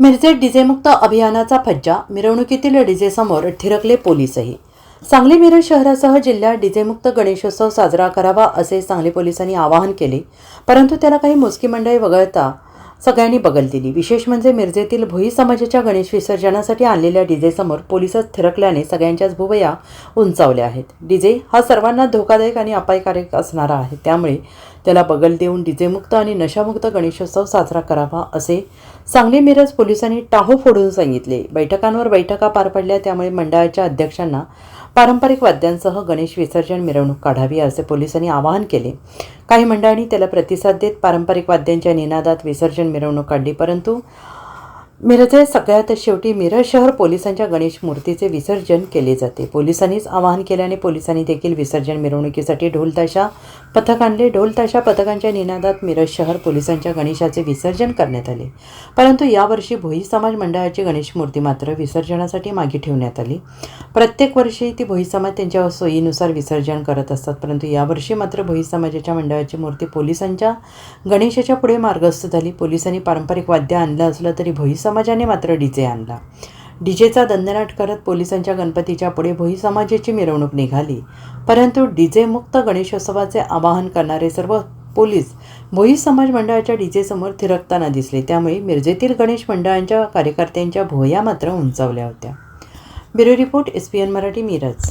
मिरजेत डीजेमुक्त अभियानाचा फज्जा मिरवणुकीतील डीजेसमोर थिरकले पोलीसही. सांगली मिरज शहरासह जिल्ह्यात डीजेमुक्त गणेशोत्सव साजरा करावा असे सांगली पोलिसांनी आवाहन केले परंतु त्याला काही मोजकी मंडळी वगळता सगळ्यांनी बगल दिली. विशेष म्हणजे मिरजेतील भोई समाजाच्या गणेश विसर्जनासाठी आणलेल्या डीजेसमोर पोलिसच थिरकल्याने सगळ्यांच्याच भुवया उंचावल्या आहेत. डीजे हा सर्वांना धोकादायक आणि अपायकारक असणारा आहे. त्यामुळे त्याला बगल देऊन डीजेमुक्त आणि नशामुक्त गणेशोत्सव साजरा करावा असे सांगली मिरज पोलिसांनी टाहो फोडून सांगितले. बैठकांवर बैठका पार पडल्या. त्यामुळे मंडळाच्या अध्यक्षांना पारंपरिक वाद्यांसह गणेश विसर्जन मिरवणूक काढावी असे पोलिसांनी आवाहन केले. काही मंडळांनी त्याला प्रतिसाद देत पारंपरिक वाद्यांच्या निनादात विसर्जन मिरवणूक काढली परंतु मिरजे सगळ्यात शेवटी मिरज शहर पोलिसांच्या गणेश मूर्तीचे विसर्जन केले जाते. पोलिसांनीच आवाहन केल्याने पोलिसांनी देखील विसर्जन मिरवणुकीसाठी ढोलताशा पथक आणले. ढोलताशा पथकांच्या निनादात मिरज शहर पोलिसांच्या गणेशाचे विसर्जन करण्यात आले. परंतु यावर्षी भोई समाज मंडळाची गणेश मूर्ती मात्र विसर्जनासाठी मागे ठेवण्यात आली. प्रत्येक वर्षी ती भोई समाज त्यांच्या सोयीनुसार विसर्जन करत असतात. परंतु यावर्षी मात्र भोई समाजाच्या मंडळाची मूर्ती पोलिसांच्या गणेशाच्या पुढे मार्गस्थ झाली. पोलिसांनी पारंपरिक वाद्य आणलं असलं तरी भोई समाजाने मात्र डीजे आणला. डीजेचा दंदनाट करत पोलिसांच्या गणपतीच्या पुढे भोई समाजाची मिरवणूक निघाली. परंतु डीजे मुक्त गणेशोत्सवाचे आवाहन करणारे सर्व पोलीस भोई समाज मंडळाच्या डीजे समोर थिरकताना दिसले. त्यामुळे मिरजेतील गणेश मंडळांच्या कार्यकर्त्यांच्या भोया मात्र उंचावल्या होत्या. Bureau report S P N Marathi Miraj.